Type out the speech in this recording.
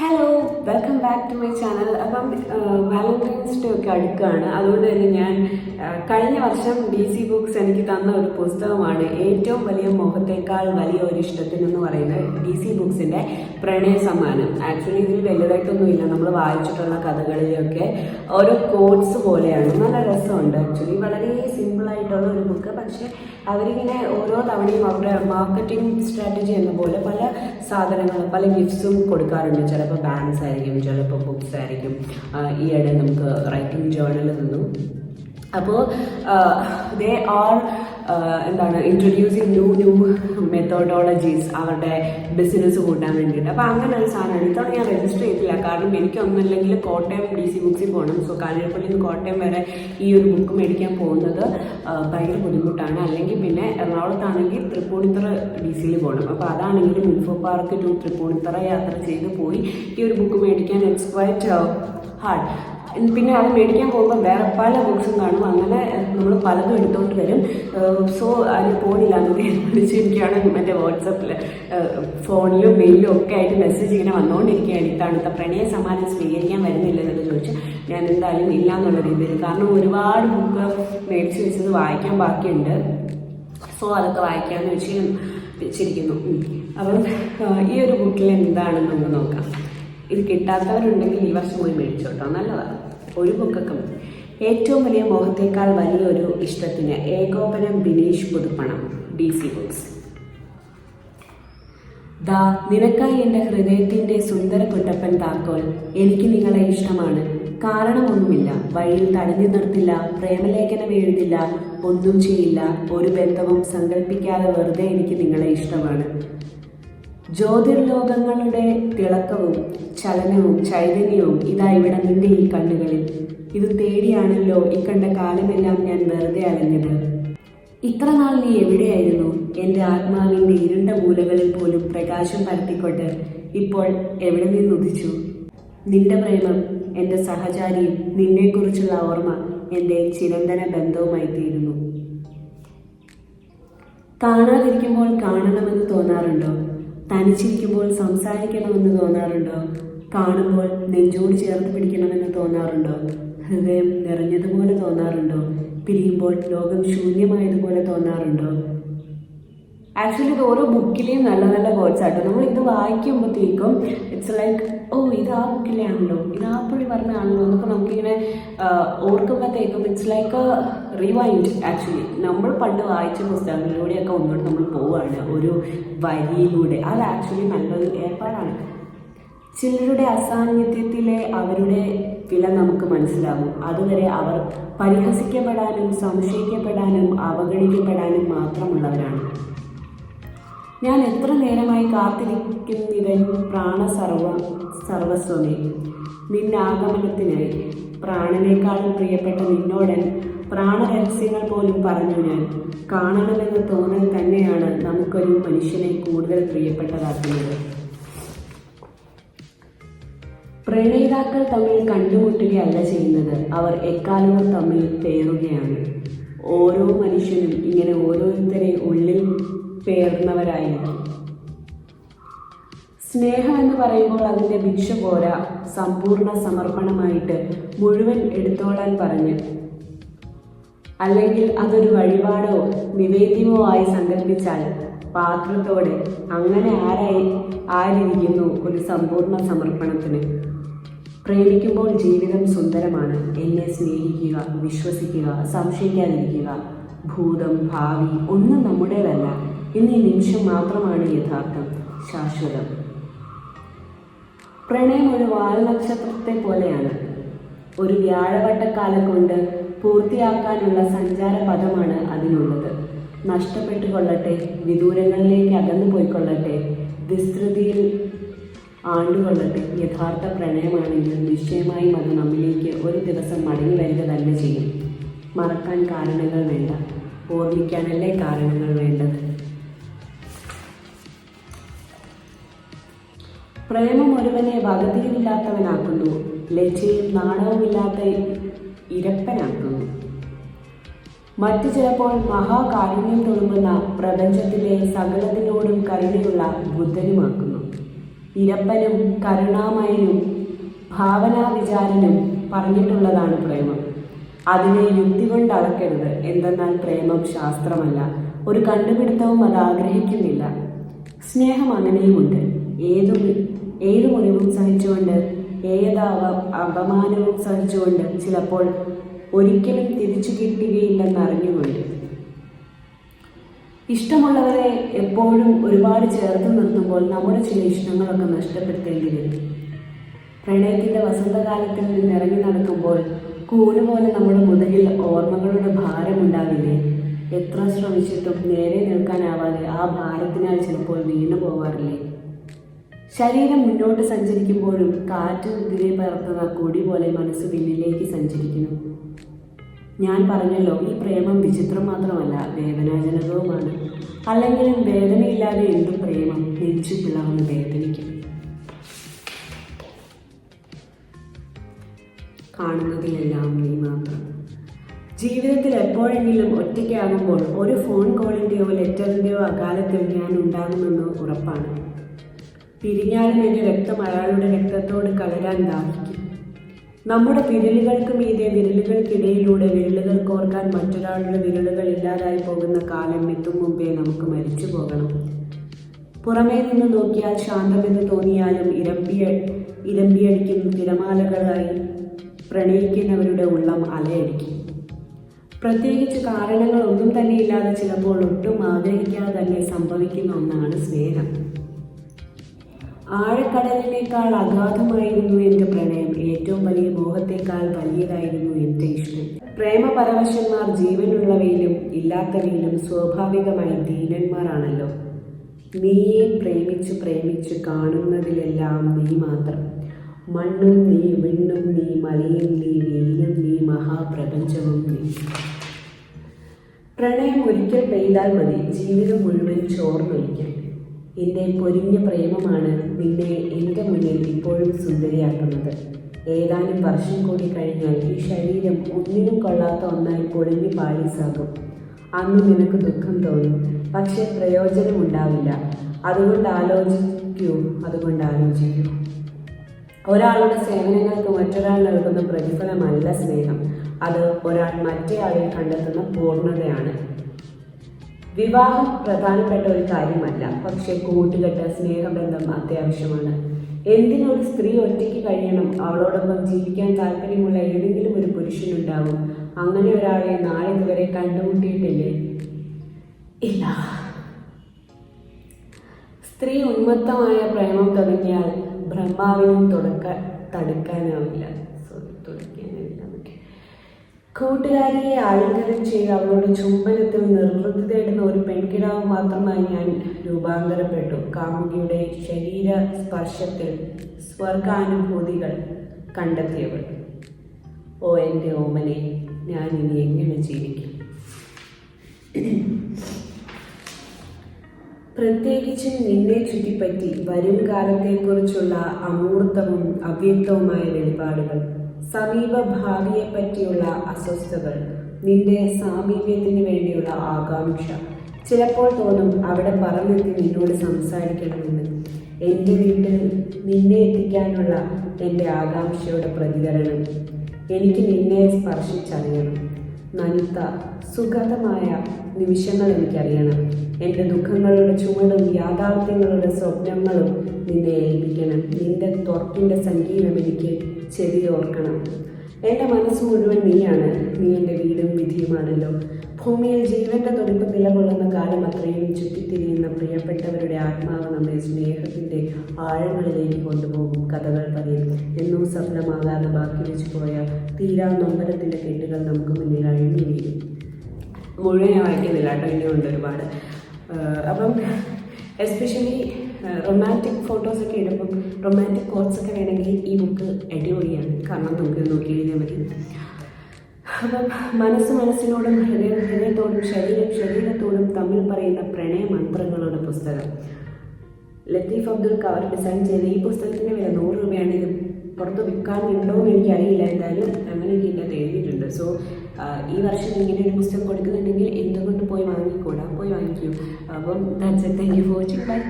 Hello. Welcome back to my channel അപ്പം Valentine's day ഒക്കെ അടുക്കുകയാണ്. അതുകൊണ്ട് തന്നെ ഞാൻ കഴിഞ്ഞ വർഷം ഡി സി ബുക്സ് എനിക്ക് തന്ന ഒരു പുസ്തകമാണ് ഏറ്റവും വലിയ മുഖത്തേക്കാൾ വലിയ ഒരു ഇഷ്ടത്തിനെന്ന് പറയുന്നത് ഡി സി ബുക്സിന്റെ പ്രണയ സമ്മാനം. ആക്ച്വലി ഇതിൽ വലുതായിട്ടൊന്നുമില്ല നമ്മൾ വായിച്ചിട്ടുള്ള കഥകളിലൊക്കെ ഓരോ കോഡ്സ് പോലെയാണ്. നല്ല രസമുണ്ട് ആക്ച്വലി വളരെ സിമ്പിളായിട്ടുള്ള ഒരു ബുക്ക് പക്ഷേ അവരിങ്ങനെ ഓരോ തവണയും അവരുടെ മാർക്കറ്റിംഗ് സ്ട്രാറ്റജി എന്ന പോലെ പല സാധനങ്ങളും പല ഗിഫ്റ്റ്സും കൊടുക്കാറുണ്ട്. ചിലപ്പോൾ ബാങ്ക്സ് ആയിരിക്കും ചിലപ്പോൾ ബുക്സ് ആയിരിക്കും. ഈയിടെ നമുക്ക് റൈറ്റിംഗ് ജേർണൽ നിന്നും അപ്പോൾ ദേ ആർ എന്താണ് ഇൻട്രൊഡ്യൂസിങ് ന്യൂ ന്യൂ മെത്തോഡോളജീസ് അവരുടെ ബിസിനസ് കൂട്ടാൻ വേണ്ടിയിട്ട്. അപ്പോൾ അങ്ങനെ ഒരു സാധനമാണ്. ഇത്തവണ ഞാൻ രജിസ്റ്റർ ചെയ്തില്ല കാരണം എനിക്കൊന്നുമില്ലെങ്കിൽ കോട്ടയം ഡി സി ബുക്സിൽ പോകണം. സോ കാഞ്ഞിരപ്പള്ളിയിൽ നിന്ന് കോട്ടയം വരെ ഈ ഒരു ബുക്ക് മേടിക്കാൻ പോകുന്നത് ഭയങ്കര ബുദ്ധിമുട്ടാണ്. അല്ലെങ്കിൽ പിന്നെ എറണാകുളത്താണെങ്കിൽ തൃപ്പൂണിത്തറ ഡി സിയിൽ പോകണം. അപ്പോൾ അതാണെങ്കിലും ഇൻഫോ പാർക്ക് ടു തൃപ്പൂണിത്തറ യാത്ര ചെയ്ത് പോയി ഈ ഒരു ബുക്ക് മേടിക്കാൻ ഇറ്റ്സ് ഹാർഡ് പിന്നെ അത് മേടിക്കാൻ പോകുമ്പോൾ വേറെ പല ബുക്സും കാണും അങ്ങനെ നമ്മൾ പലതും എടുത്തുകൊണ്ട് വരും. സോ അതിന് പോണില്ല എന്ന് തീരുമാനിച്ചിരിക്കുകയാണ് മറ്റേ വാട്സപ്പിൽ ഫോണിലും മെയിലും ഒക്കെ ആയിട്ട് മെസ്സേജ് ഇങ്ങനെ വന്നുകൊണ്ടിരിക്കുകയാണ് ഇത്തവണത്തെ പ്രണയ സമ്മാനം സ്വീകരിക്കാൻ വരുന്നില്ല എന്നൊക്കെ ചോദിച്ചു ഞാൻ എന്തായാലും ഇല്ല എന്നുള്ള രീതിയിൽ. കാരണം ഒരുപാട് ബുക്ക് മേടിച്ച് വെച്ചത് വായിക്കാൻ ബാക്കിയുണ്ട്. സോ അതൊക്കെ വായിക്കാമെന്ന് വെച്ച് വെച്ചിരിക്കുന്നു. അപ്പം ഈ ഒരു ബുക്കിൽ എന്താണെന്ന് നമുക്ക് നോക്കാം. ഇത് കിട്ടാത്തവരുണ്ടെങ്കിൽ ഈ വർഷം പോയി മേടിച്ചോട്ടോ നല്ലതാണ്. ഒരു മതി ഏറ്റവും വലിയ മോഹത്തേക്കാൾ വലിയൊരു ഇഷ്ടത്തിന് ഏകോപനം Bineesh Puthuppanam D C books. ദാ നിനക്കായി എന്റെ ഹൃദയത്തിന്റെ സുന്ദര കുട്ടപ്പൻ താക്കോൽ എനിക്ക് നിങ്ങളെ ഇഷ്ടമാണ്. കാരണമൊന്നുമില്ല. വഴിയിൽ തടഞ്ഞു നിർത്തില്ല പ്രേമലേഖനം എഴുതില്ല ഒന്നും ചെയ്യില്ല ഒരു ബന്ധവും സങ്കല്പിക്കാതെ വെറുതെ എനിക്ക് നിങ്ങളെ ഇഷ്ടമാണ്. ജ്യോതിർലോകങ്ങളുടെ തിളക്കവും ചലനവും ചൈതന്യവും ഇതാ ഇവിടെ നിന്റെ ഈ കണ്ണുകളിൽ. ഇത് തേടിയാണല്ലോ ഇക്കണ്ട കാലമെല്ലാം ഞാൻ വെറുതെ അലഞ്ഞത്. ഇത്ര നാൾ നീ എവിടെയായിരുന്നു? എന്റെ ആത്മാവിന്റെ ഇരുണ്ട മൂലകളിൽ പോലും പ്രകാശം പരത്തിക്കൊണ്ട് ഇപ്പോൾ എവിടെ നിന്ന് ഉദിച്ചു നിന്റെ പ്രേമം എന്റെ സഹചാരിയും നിന്നെക്കുറിച്ചുള്ള ഓർമ്മ എന്റെ ചിരന്തന ബന്ധവുമായി തീരുന്നു. കാണാതിരിക്കുമ്പോൾ കാണണമെന്ന് തോന്നാറുണ്ടോ? തനിച്ചിരിക്കുമ്പോൾ സംസാരിക്കണമെന്ന് തോന്നാറുണ്ടോ? കാണുമ്പോൾ നെഞ്ചോട് ചേർത്ത് പിടിക്കണമെന്ന് തോന്നാറുണ്ടോ? ഹൃദയം നിറഞ്ഞതുപോലെ തോന്നാറുണ്ടോ? പിരിയുമ്പോൾ ലോകം ശൂന്യമായതുപോലെ തോന്നാറുണ്ടോ? ആക്ച്വലി ഇത് ഓരോ ബുക്കിലെയും നല്ല നല്ല വേർഡ്സ് ആട്ടോ. നമ്മൾ ഇത് വായിക്കുമ്പോഴത്തേക്കും ഇറ്റ്സ് ലൈക്ക് ഓ ഇത് ആ ബുക്കിലെ ആണല്ലോ. ഇത് ആ പുള്ളി പറഞ്ഞാണല്ലോ എന്നൊക്കെ നമുക്കിങ്ങനെ ഓർക്കുമ്പോഴത്തേക്കും ഇറ്റ്സ് ലൈക്ക് റിവൈൻഡ് ആക്ച്വലി നമ്മൾ പണ്ട് വായിച്ച പുസ്തകങ്ങളിലൂടെയൊക്കെ ഒന്നുകൂടെ നമ്മൾ പോവുകയാണ് ഒരു വരിയിലൂടെ. അത് ആക്ച്വലി നല്ലൊരു ഏർപ്പാടാണ്. ചിലരുടെ അസാന്നിധ്യത്തിലെ അവരുടെ വില നമുക്ക് മനസ്സിലാകും അതുവരെ അവർ പരിഹസിക്കപ്പെടാനും സംശയിക്കപ്പെടാനും അവഗണിക്കപ്പെടാനും മാത്രമുള്ളവരാണ്. ഞാൻ എത്ര നേരമായി കാത്തിരിക്കുന്നിവൻ പ്രാണസർവ സർവസ്വമേ. നിന്റെ ആഗമനത്തിനായി പ്രാണനേക്കാളും പ്രിയപ്പെട്ട നിന്നോടൻ പ്രാണരഹസ്യങ്ങൾ പോലും പറഞ്ഞു ഞാൻ. കാണണമെന്ന് തോന്നൽ തന്നെയാണ് നമുക്കൊരു മനുഷ്യനെ കൂടുതൽ പ്രിയപ്പെട്ടതാക്കുന്നത്. പ്രണയിതാക്കൾ തമ്മിൽ കണ്ടുമുട്ടുകയല്ല ചെയ്യുന്നത്. അവർ എക്കാലവും തമ്മിൽ പേറുകയാണ്. ഓരോ മനുഷ്യനും ഇങ്ങനെ ഓരോരുത്തരെ ഉള്ളിൽ പേർന്നവരായിരിക്കും സ്നേഹം എന്ന് പറയുമ്പോൾ അതിന്റെ ഭിക്ഷ പോരാ സമ്പൂർണ സമർപ്പണമായിട്ട് മുഴുവൻ എടുത്തോളാൻ പറഞ്ഞ്. അല്ലെങ്കിൽ അതൊരു വഴിപാടോ നിവേദ്യമോ ആയി സങ്കല്പിച്ചാൽ പാത്രത്തോടെ അങ്ങനെ ആരായി ആരിയിരിക്കുന്നു ഒരു സമ്പൂർണ സമർപ്പണത്തിന്. പ്രേമിക്കുമ്പോൾ ജീവിതം സുന്ദരമാണ്. എന്നെ സ്നേഹിക്കുക വിശ്വസിക്കുക സംശയിക്കാതിരിക്കുക. ഭൂതം ഭാവി ഒന്നും നമ്മുടേതല്ല. ഇന്ന് ഈ നിമിഷം മാത്രമാണ് യഥാർത്ഥം ശാശ്വതം. പ്രണയം ഒരു വാൽനക്ഷത്രത്തെ പോലെയാണ്. ഒരു വ്യാഴവട്ടക്കാലം കൊണ്ട് പൂർത്തിയാക്കാനുള്ള സഞ്ചാര പദമാണ് അതിനുള്ളത്. നഷ്ടപ്പെട്ടു കൊള്ളട്ടെ വിദൂരങ്ങളിലേക്ക് അകന്നു പോയിക്കൊള്ളട്ടെ വിസ്തൃതിയിൽ ആണ്ടുകൊള്ളട്ടെ യഥാർത്ഥ പ്രണയമാണെങ്കിൽ നിശ്ചയമായും അത് നമ്മിലേക്ക് ഒരു ദിവസം മടങ്ങി വരിക തന്നെ ചെയ്യും. മറക്കാൻ കാരണങ്ങൾ വേണ്ട ഓർമ്മിക്കാനല്ലേ കാരണങ്ങൾ വേണ്ടത്? പ്രേമം ഒരുവനെ വകതിരിവില്ലാത്തവനാക്കുന്നു. ലജ്ജയും നാണവുമില്ലാത്ത ഇരപ്പനാക്കുന്നു. മറ്റു ചിലപ്പോൾ മഹാകാരുണ്യം തുടങ്ങുന്ന പ്രപഞ്ചത്തിലെ സകലത്തിനോടും കരുണയുള്ള ബുദ്ധനുമാക്കുന്നു. ഇരപ്പനും കരുണാമയനും ഭാവനാ വിചാരനും പറഞ്ഞിട്ടുള്ളതാണ് പ്രേമം. അതിനെ യുക്തി കൊണ്ട് അളക്കരുത്. എന്തെന്നാൽ പ്രേമം ശാസ്ത്രമല്ല. ഒരു കണ്ടുപിടുത്തവും അത് ആഗ്രഹിക്കുന്നില്ല. സ്നേഹം അങ്ങനെയുമുണ്ട്. ഏതു ഏതു മുറിവും സഹിച്ചുകൊണ്ട് ഏത് അപമാനവും സഹിച്ചുകൊണ്ട് ചിലപ്പോൾ ഒരിക്കലും തിരിച്ചു കിട്ടുകയില്ലെന്ന് അറിഞ്ഞുകൊണ്ട് ഇഷ്ടമുള്ളവരെ എപ്പോഴും ഒരുപാട് ചേർത്ത് നിർത്തുമ്പോൾ നമ്മുടെ ചില ഇഷ്ടങ്ങളൊക്കെ നഷ്ടപ്പെടുത്തേണ്ടി വരും. പ്രണയത്തിന്റെ വസന്തകാലത്തിൽ നിന്ന് ഇറങ്ങി നടക്കുമ്പോൾ കൂണ് പോലെ നമ്മുടെ മുതുകിൽ ഓർമ്മകളുടെ ഭാരമുണ്ടാവില്ലേ എത്ര ശ്രമിച്ചിട്ടും നേരെ നിൽക്കാനാവാതെ ആ ഭാരത്തിനാൽ ചിലപ്പോൾ വീണു പോവാറില്ലേ ശരീരം മുന്നോട്ട് സഞ്ചരിക്കുമ്പോഴും കാറ്റ് ഇതിരെ പറത്തുന്ന കൊടി പോലെ മനസ്സ് പിന്നിലേക്ക് സഞ്ചരിക്കുന്നു. ഞാൻ പറഞ്ഞല്ലോ ഈ പ്രേമം വിചിത്രം മാത്രമല്ല വേദനാജനകവുമാണ്. അല്ലെങ്കിലും വേദനയില്ലാതെ എന്തും പ്രേമം നെഞ്ചു പിളർന്ന് വേദനിക്കും. കാണുന്നതിലെല്ലാം നീ മാത്രം. ജീവിതത്തിൽ എപ്പോഴെങ്കിലും ഒറ്റയ്ക്കാകുമ്പോൾ ഒരു ഫോൺ കോളിന്റെയോ ലെറ്ററിന്റെയോ അകാലത്തിൽ ഞാൻ ഉണ്ടാകുമെന്ന് ഉറപ്പാണ്. പിരിഞ്ഞാലും എന്റെ രക്തം അയാളുടെ രക്തത്തോട് കലരാൻ ദാഹിക്കും. നമ്മുടെ വിരലുകൾക്ക് മീതെ വിരലുകൾക്കിടയിലൂടെ വിരലുകൾ കോർക്കാൻ മറ്റൊരാളുടെ വിരലുകൾ ഇല്ലാതായി പോകുന്ന കാലം എത്തും മുമ്പേ നമുക്ക് മരിച്ചു പോകണം. പുറമേ നിന്ന് നോക്കിയാൽ ശാന്തമെന്ന് തോന്നിയാലും ഇരമ്പിയ ഇരമ്പിയടിക്കുന്ന തിരമാലകളായി പ്രണയിക്കുന്നവരുടെ ഉള്ളം അലയടിക്കും. പ്രത്യേകിച്ച് കാരണങ്ങൾ ഒന്നും തന്നെ ഇല്ലാതെ ചിലപ്പോൾ ഒട്ടും ആഗ്രഹിക്കാതെ തന്നെ സംഭവിക്കുന്ന ഒന്നാണ് സ്നേഹം. ആഴക്കടലിനേക്കാൾ അഗാധമായിരുന്നു എന്റെ പ്രണയം. ഏറ്റവും വലിയ മോഹത്തേക്കാൾ വലിയതായിരുന്നു എന്റെ ഇഷ്ടം. പ്രേമപരവശന്മാർ ജീവനുള്ളവയിലും ഇല്ലാത്തവയിലും സ്വാഭാവികമായി ദീനന്മാരാണല്ലോ. നീയെ പ്രേമിച്ച് പ്രേമിച്ച് കാണുന്നതിലെല്ലാം നീ മാത്രം. മണ്ണും നീ വിണ്ണും നീ മലയും നീ വെയിലും നീ മഹാപ്രപഞ്ചവും നീ. പ്രണയം ഒരിക്കൽ പെയ്താൽ മതി. ജീവിതം മുഴുവൻ ചോർന്നൊലിക്കാൻ എന്റെ പൊരിഞ്ഞ പ്രേമമാണ് നിന്നെ എന്റെ മുന്നിൽ ഇപ്പോഴും സുന്ദരിയാക്കുന്നത്. ഏതാനും വർഷം കൂടി കഴിഞ്ഞാൽ ഈ ശരീരം ഒന്നിനും കൊള്ളാത്ത ഒന്നായി പൊളിഞ്ഞു പാളീസാകും അന്ന് നിനക്ക് ദുഃഖം തോന്നും പക്ഷേ പ്രയോജനമുണ്ടാവില്ല അതുകൊണ്ട് ആലോചിക്കൂ അതുകൊണ്ട് ആലോചിക്കൂ. ഒരാളുടെ സേവനങ്ങൾക്ക് മറ്റൊരാൾ നൽകുന്ന പ്രതിഫലമല്ല സ്നേഹം. അത് ഒരാൾ മറ്റേയാളിൽ കണ്ടെത്തുന്ന പൂർണതയാണ്. വിവാഹം പ്രധാനപ്പെട്ട ഒരു കാര്യമല്ല. പക്ഷെ കൂട്ടുകെട്ട് സ്നേഹബന്ധം അത്യാവശ്യമാണ്. എന്തിനൊരു സ്ത്രീ ഒറ്റയ്ക്ക് കഴിയണം? അവളോടൊപ്പം ജീവിക്കാൻ താല്പര്യമുള്ള ഏതെങ്കിലും ഒരു പുരുഷനുണ്ടാവും. അങ്ങനെ ഒരാളെ നാളെ ഇതുവരെ കണ്ടുമുട്ടിയിട്ടില്ലേ? ഇല്ല. സ്ത്രീ ഉന്മത്തമായ പ്രേമം തുടങ്ങിയാൽ ബ്രഹ്മാവിനും തുടക്ക തടുക്കാനാവില്ല. കൂട്ടുകാരിയെ ആലിംഗനം ചെയ്ത് അവളുടെ ചുംബനത്തിൽ നിർവൃത്തി തേടുന്ന ഒരു പെൺകിടാവ് മാത്രമായി ഞാൻ രൂപാന്തരപ്പെട്ടു. കാമുകിയുടെ ശരീര സ്പർശത്തിൽ സ്വർഗാനുഭൂതികൾ കണ്ടെത്തിയവൾ. ഓ എന്റെ ഓമനെ ഞാൻ ഇനി എങ്ങനെ ജീവിക്കും? പ്രത്യേകിച്ചും നിന്നെ ചുറ്റിപ്പറ്റി വരും കാലത്തെക്കുറിച്ചുള്ള അമൂർത്തവും അവ്യക്തവുമായ വെളിപാടുകൾ. സമീപ ഭാവിയെപ്പറ്റിയുള്ള അസ്വസ്ഥതകൾ നിന്റെ സാമീപ്യത്തിന് വേണ്ടിയുള്ള ആകാംക്ഷ. ചിലപ്പോൾ തോന്നും അവിടെ പറഞ്ഞെത്തി നിന്നോട് സംസാരിക്കണമെന്ന്. എന്റെ വീട്ടിൽ നിന്നെ എത്തിക്കാനുള്ള എന്റെ ആകാംക്ഷയുടെ പ്രതികരണം. എനിക്ക് നിന്നെ സ്പർശിച്ചറിയണം. നനുത്ത സുഗതമായ നിമിഷങ്ങൾ എനിക്കറിയണം. എന്റെ ദുഃഖങ്ങളുടെ ചുമടും യാഥാർത്ഥ്യങ്ങളുടെ സ്വപ്നങ്ങളും നിന്നെ ഏൽപ്പിക്കണം. നിന്റെ ത്വർക്കിന്റെ സംഗീതം എനിക്ക് ചെവിയോർക്കണം എന്റെ മനസ്സ് മുഴുവൻ നീയാണ്. നീ എന്റെ വീടും വിധിയുമാണല്ലോ. ഭൂമിയിൽ ജീവന്റെ തുടിപ്പ് നിലകൊള്ളുന്ന കാലം അത്രയും ചുറ്റിത്തിരിയുന്ന പ്രിയപ്പെട്ടവരുടെ ആത്മാവ് നമ്മെ സ്നേഹത്തിന്റെ ആഴങ്ങളിലേക്ക് കൊണ്ടുപോകും കഥകൾ പറയും. എന്നും സഫലമാകാതെ ബാക്കി വെച്ച് പോയ തീരാ നൊമ്പരത്തിന്റെ കെട്ടുകൾ നമുക്ക് മുന്നിൽ അഴിഞ്ഞു വീഴും. മുഴുവൻ വായിക്കുന്നില്ല കേട്ടോ ഒരുപാട്. അപ്പം എസ്പെഷ്യലി റൊമാന്റിക് ഫോട്ടോസൊക്കെ ഇടുമ്പം റൊമാന്റിക് കോഡ്സ് ഒക്കെ വേണമെങ്കിൽ ഈ ബുക്ക് അടിപൊളിയാണ്. കാരണം നമുക്ക് നോക്കി എഴുതിയാൽ മതി. അപ്പം മനസ്സ് മനസ്സിനോടും ഹൃദയം ഹൃദയത്തോടും ശരീരം ശരീരത്തോടും തമ്മിൽ പറയുന്ന പ്രണയ മന്ത്രങ്ങളുടെ പുസ്തകം. ലത്തീഫ് അബ്ദുൽ കവർ ഡിസൈൻ ചെയ്ത ഈ പുസ്തകത്തിന്റെ വില നൂറ് രൂപയാണ് പുറത്ത് വിൽക്കാനുണ്ടോ എന്ന് എനിക്കറിയില്ല. എന്തായാലും അങ്ങനെയൊക്കെ ഇതിനകത്ത് എഴുതിയിട്ടുണ്ട്. സോ ഈ വർഷം ഇങ്ങനെ ഒരു പുസ്തകം കൊടുക്കുന്നുണ്ടെങ്കിൽ എന്തുകൊണ്ട് പോയി വാങ്ങിക്കൂടാ? പോയി വാങ്ങിക്കൂ. അപ്പം thanks thank you for watching bye